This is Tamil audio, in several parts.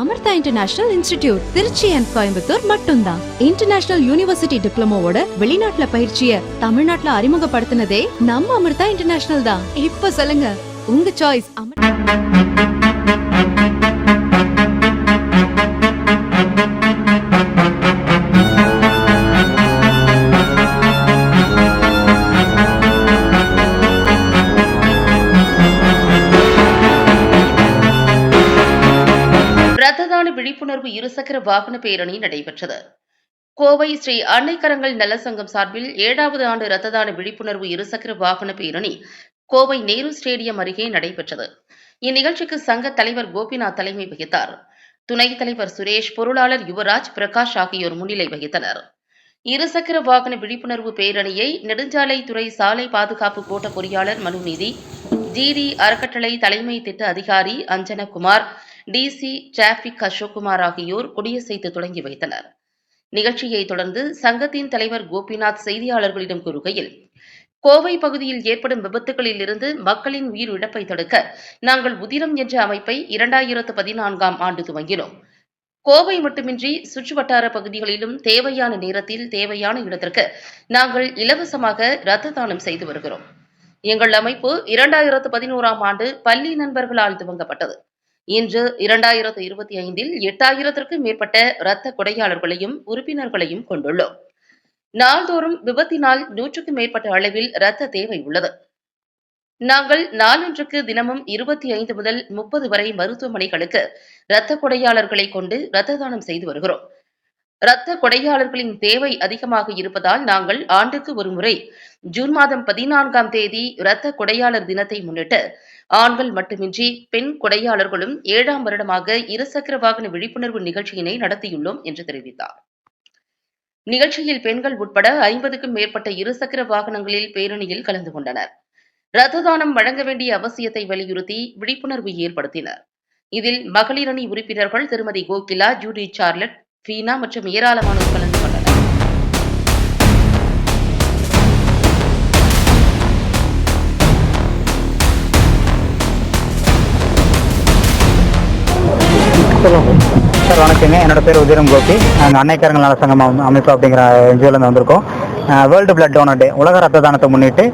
Amrita international institute Trichy and Coimbatore மட்டும்தான். இன்டர்நேஷனல் யூனிவர்சிட்டி டிப்ளமோவோட வெளிநாட்டுல பயிற்சிய தமிழ்நாட்டுல அறிமுகப்படுத்தினதே நம்ம அமிர்தா இன்டர்நேஷனல் தான். இப்ப சொல்லுங்க. உங்க சாய்ஸ் அமிர்தா ரத்த தான விழிப்புணர்வு இருசக்கர வாகன பேரணி நடைபெற்றது. கோவை ஸ்ரீ அன்னைக்கரங்கள் நல சங்கம் சார்பில் ஏழாவது ஆண்டு ரத்த தான விழிப்புணர்வு இருசக்கர வாகன பேரணி கோவை நேரு ஸ்டேடியம் அருகே நடைபெற்றது. இந்நிகழ்ச்சிக்கு சங்க தலைவர் கோபிநாத் தலைமை வகித்தார். துணைத் தலைவர் சுரேஷ் பொருளாளர் யுவராஜ் பிரகாஷ் ஆகியோர் முன்னிலை வகித்தனர். இருசக்கர வாகன விழிப்புணர்வு பேரணியை நெடுஞ்சாலைத்துறை சாலை பாதுகாப்பு கோட்ட பொறியாளர் மனுநீதி ஜிடி அறக்கட்டளை தலைமை திட்ட அதிகாரி அஞ்சனகுமார் டிசி டிராபிக் அசோக்குமார் ஆகியோர் கொடியசைத்து தொடங்கி வைத்தனர். நிகழ்ச்சியை தொடர்ந்து சங்கத்தின் தலைவர் கோபிநாத் செய்தியாளர்களிடம் கூறுகையில் கோவை பகுதியில் ஏற்படும் விபத்துகளில் இருந்து மக்களின் உயிர் இழப்பை தடுக்க நாங்கள் உதிரம் என்ற அமைப்பை இரண்டாயிரத்து பதினான்காம் ஆண்டு துவங்கினோம். கோவை மட்டுமின்றி சுற்றுவட்டார பகுதிகளிலும் தேவையான நேரத்தில் தேவையான இடத்திற்கு நாங்கள் இலவசமாக இரத்த தானம் செய்து வருகிறோம். எங்கள் அமைப்பு இரண்டாயிரத்து பதினோராம் ஆண்டு பள்ளி நண்பர்களால் துவங்கப்பட்டது. இன்று இரண்டாயிரத்து இருபத்தி ஐந்தில் எட்டாயிரத்திற்கும் மேற்பட்ட இரத்த கொடையாளர்களையும் உறுப்பினர்களையும் கொண்டுள்ளோம். நாள்தோறும் விபத்தினால் நூற்றுக்கும் மேற்பட்ட அளவில் இரத்த தேவை உள்ளது. நாங்கள் நாளொன்றுக்கு தினமும் இருபத்தி ஐந்து முதல் முப்பது வரை மருத்துவமனைகளுக்கு இரத்த கொடையாளர்களை கொண்டு இரத்த தானம் செய்து வருகிறோம். இரத்த கொடையாளர்களின் தேவை அதிகமாக இருப்பதால் நாங்கள் ஆண்டுக்கு ஒரு முறை ஜூன் மாதம் பதினான்காம் தேதி இரத்த கொடையாளர் தினத்தை முன்னிட்டு ஆண்கள் மட்டுமின்றி பெண் கொடையாளர்களும் ஏழாம் வருடமாக இருசக்கர வாகன விழிப்புணர்வு நிகழ்ச்சியினை நடத்தியுள்ளோம் என்று தெரிவித்தார். நிகழ்ச்சியில் பெண்கள் உட்பட ஐம்பதுக்கும் மேற்பட்ட இருசக்கர வாகனங்களில் பேரணியில் கலந்து கொண்டனர். ரத்ததானம் வழங்க வேண்டிய அவசியத்தை வலியுறுத்தி விழிப்புணர்வு ஏற்படுத்தினர். இதில் மகளிரணி உறுப்பினர்கள் திருமதி கோகிலா ஜூடி சார்லட் சீனா மற்றும் ஏராளமானோர் கலந்து கொண்டனர். சார் வணக்கங்க. என்னோட பேர் உதிரம் கோபி. நாங்கள் அன்னைக்காரங்கள் நல சங்கம் அமைப்பு அப்படிங்கிற என்ஜிஓலேருந்து வந்திருக்கோம். வேர்ல்டு பிளட் டோனர் டே உலக ரத்த தானத்தை முன்னிட்டு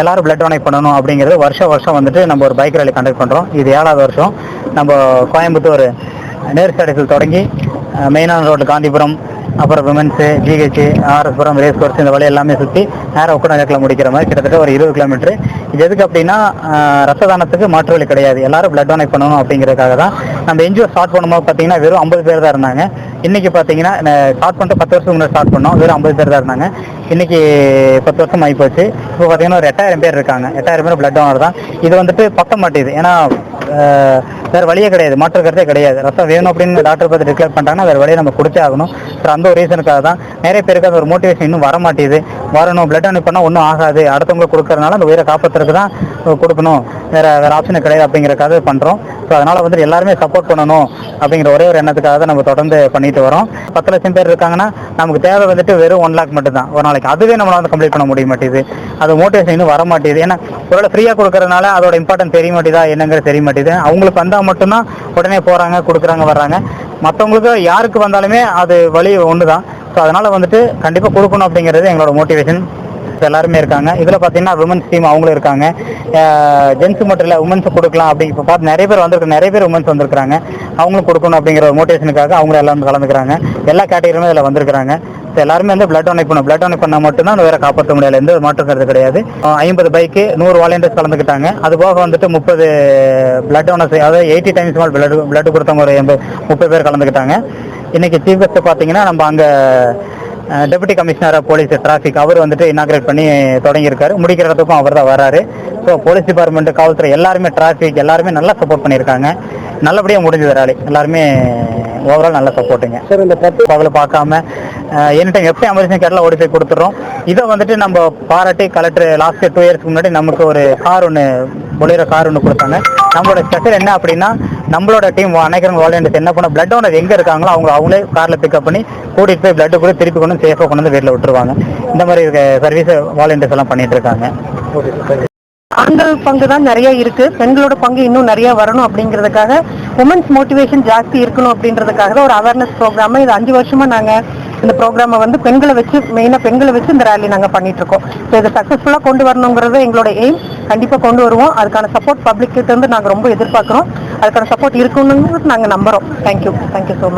எல்லாரும் பிளட் டொனேட் பண்ணணும் அப்படிங்கிறது வருஷம் வருஷம் வந்துட்டு நம்ம ஒரு பைக் ரேலி கண்டக்ட் பண்ணுறோம் இது ஏழாவது வருஷம். நம்ம கோயம்புத்தூர் நேர் ஸ்டேடியத்தில் தொடங்கி மெயினான ரோடு காந்திபுரம் அப்புறம் women's GH RS Puram race course இந்த வழி எல்லாமே சுற்றி நேரம் உக்கநகரில் முடிக்கிற மாதிரி கிட்டத்தட்ட ஒரு இருபது கிலோமீட்டர் இது எதுக்கு அப்படின்னா ரத்ததானத்துக்கு மாற்று வழி கிடையாது. எல்லாரும் பிளட் டொனேட் பண்ணணும் அப்படிங்கிறதுக்காக தான். நம்ம என்ஜிஓ ஸ்டார்ட் பண்ணும்போது பார்த்தீங்கன்னா வெறும் ஐம்பது பேர் தான் இருந்தாங்க. இன்னைக்கு பார்த்தீங்கன்னா ஸ்டார்ட் பண்ணிட்டு பத்து வருஷத்துக்கு முன்னாடி ஸ்டார்ட் பண்ணோம். வெறும் ஐம்பது பேர் தான் இருந்தாங்க. இன்னைக்கு பத்து வருஷம் ஆகி போச்சு இப்போ பார்த்தீங்கன்னா ஒரு எட்டாயிரம் பேர் இருக்காங்க. எட்டாயிரம் பேர் பிளட் டோனர் தான். இது வந்துட்டு பத்த மாட்டேது ஏன்னா வேற வழியே கிடையாது. மாற்று கருத்தே கிடையாது. ரத்தம் வேணும் அப்படின்னு டாக்டர் பார்த்து டிக்ளேர் பண்ணிட்டாங்கன்னா வேற வழியை நம்ம கொடுத்தே ஆகணும். ஸோ அந்த ஒரு ரீசனுக்காக தான் நிறைய பேருக்கு அந்த ஒரு மோட்டிவேஷன் இன்னும் வர மாட்டேது வரணும். பிளட் டொனேட் பண்ணால் ஒன்றும் ஆகாது. அடுத்தவங்களுக்கு கொடுக்கறதுனால அந்த உயிரை காப்பாற்றுறதுக்கு தான் கொடுக்கணும். வேறு வேறு ஆப்ஷன் கிடையாது அப்படிங்கிறக்காக பண்ணுறோம் ஸோ அதனால் வந்து எல்லாருமே சப்போர்ட் பண்ணணும் அப்படிங்கிற ஒரே ஒரு எண்ணத்துக்காக தான் நம்ம தொடர்ந்து பண்ணிட்டு வரோம். பத்து லட்சம் பேர் இருக்காங்கன்னா நமக்கு தேவை வந்துட்டு வெறும் ஒன் லேக் மட்டும் தான் ஒரு நாளைக்கு. அதுவே நம்மளால் வந்து கம்ப்ளீட் பண்ண முடிய மாட்டேது. அது மோட்டிவேஷன் இன்னும் வர மாட்டேது. ஏன்னா ஒருவேளை ஃப்ரீயாக கொடுக்கறதுனால அதோட இம்பார்ட்டன்ட் தெரிய மாட்டேதா என்னங்கிறது தெரிய மாட்டேது. அவங்களுக்கு வந்தால் மட்டும்தான் உடனே போகிறாங்க கொடுக்குறாங்க வர்றாங்க. மற்றவங்களுக்கு யாருக்கு வந்தாலுமே அது வழி ஒன்று தான் ஸோ அதனால் வந்துட்டு கண்டிப்பாக கொடுக்கணும் அப்படிங்கிறது எங்களோட மோட்டிவேஷன் எல்லாருமே இருக்காங்க. இதில் பார்த்தீங்கன்னா உமன்ஸ் டீம் அவங்களும் இருக்காங்க. ஜென்ஸ் மட்டும் இல்லை உமன்ஸ் கொடுக்கலாம் அப்படி இப்போ பார்த்து நிறைய பேர் வந்திருக்கு. நிறைய பேர் உமன்ஸ் வந்திருக்காங்க அவங்களும் கொடுக்கணும் அப்படிங்கிற ஒரு மோட்டிவேஷனுக்காக அவங்களும் எல்லாரும் கலந்துக்கிறாங்க. எல்லா கேட்டகரியுமே இதில் வந்திருக்காங்க ஸோ எல்லாருமே வந்து பிளட் டொனேட் பண்ணணும். பிளட் டொனேட் பண்ணால் மட்டும்தான் வேற காப்பாற்ற முடியாது எந்த மாற்றம் மாற்று கிடையாது. ஐம்பது பைக்கு நூறு வாலண்டியர்ஸ் கலந்துக்கிட்டாங்க. அது போக வந்துட்டு முப்பது பிளட் டொனர்ஸ் அதாவது எயிட்டி டைம்ஸ் மேல் பிளட் பிளட் கொடுத்தவங்க ஒரு எண்பது முப்பது பேர் கலந்துக்கிட்டாங்க. இன்னைக்கு சீஃப் கெஸ்ட் பார்த்தீங்கன்னா நம்ம அங்கே deputy commissioner of police traffic அவர் வந்துட்டு இனாகிரேட் பண்ணி தொடங்கியிருக்காரு. முடிக்கிற இடத்துக்கும் அவர் தான் வராரு. ஸோ போலீஸ் டிபார்ட்மெண்ட் காவல்துறை எல்லாருமே டிராஃபிக் எல்லாருமே நல்லா சப்போர்ட் பண்ணியிருக்காங்க. நல்லபடியாக முடிஞ்சது ராலி எல்லாருமே ஓவரால் நல்ல சப்போர்ட்டுங்க சார் இந்த பத்து பகல பார்க்காம எனி டைம் எப்போ எமர்ஜென்சி கேட்டில் ஓடி போய் கொடுத்துறோம் இதை வந்துட்டு நம்ம பாராட்டி கலெக்டர் லாஸ்ட் டூ இயர்ஸ்க்கு முன்னாடி நமக்கு ஒரு கார் ஒன்று பொலியரோ கார் ஒன்று கொடுத்தாங்க. நம்மளோட ஸ்பெஷல் என்ன அப்படின்னா நம்மளோட டீம் அனைக்கிறவங்க வாலண்டியர்ஸ் என்ன பண்ண பிளட் டோனர் எங்கே இருக்காங்களோ அவங்க அவங்களே காரில் பிக்கப் பண்ணி கூட்டிகிட்டு போய் பிளட் கூட திருப்பி கொண்டு சேஃபாக கொண்டு வந்து வீட்டில் விட்டுருவாங்க. இந்த மாதிரி சர்வீஸ் வாலண்டியர்ஸ் எல்லாம் பண்ணிட்டு இருக்காங்க. ஆண்கள் பங்கு தான் நிறைய இருக்கு. பெண்களோட பங்கு இன்னும் நிறைய வரணும் அப்படிங்கிறதுக்காக உமன்ஸ் மோட்டிவேஷன் ஜாஸ்தி இருக்கணும் அப்படின்றதுக்காக தான் ஒரு அவேர்னஸ் ப்ரோக்ராம் இது அஞ்சு வருஷமா நாங்க இந்த ப்ரோக்ராமை வந்து பெண்களை வச்சு மெயினா பெண்களை வச்சு இந்த ரேலி நாங்க பண்ணிட்டு இருக்கோம். ஸோ இதை சக்சஸ்ஃபுல்லா கொண்டு வரணுங்கிறது எங்களோட எய்ம் கண்டிப்பா கொண்டு வருவோம். அதுக்கான சப்போர்ட் பப்ளிக் கிட்ட இருந்து நாங்க ரொம்ப எதிர்பார்க்கிறோம். அதுக்கான சப்போர்ட் இருக்கணுங்கிறது நாங்கள் நம்புறோம். Thank you thank you so much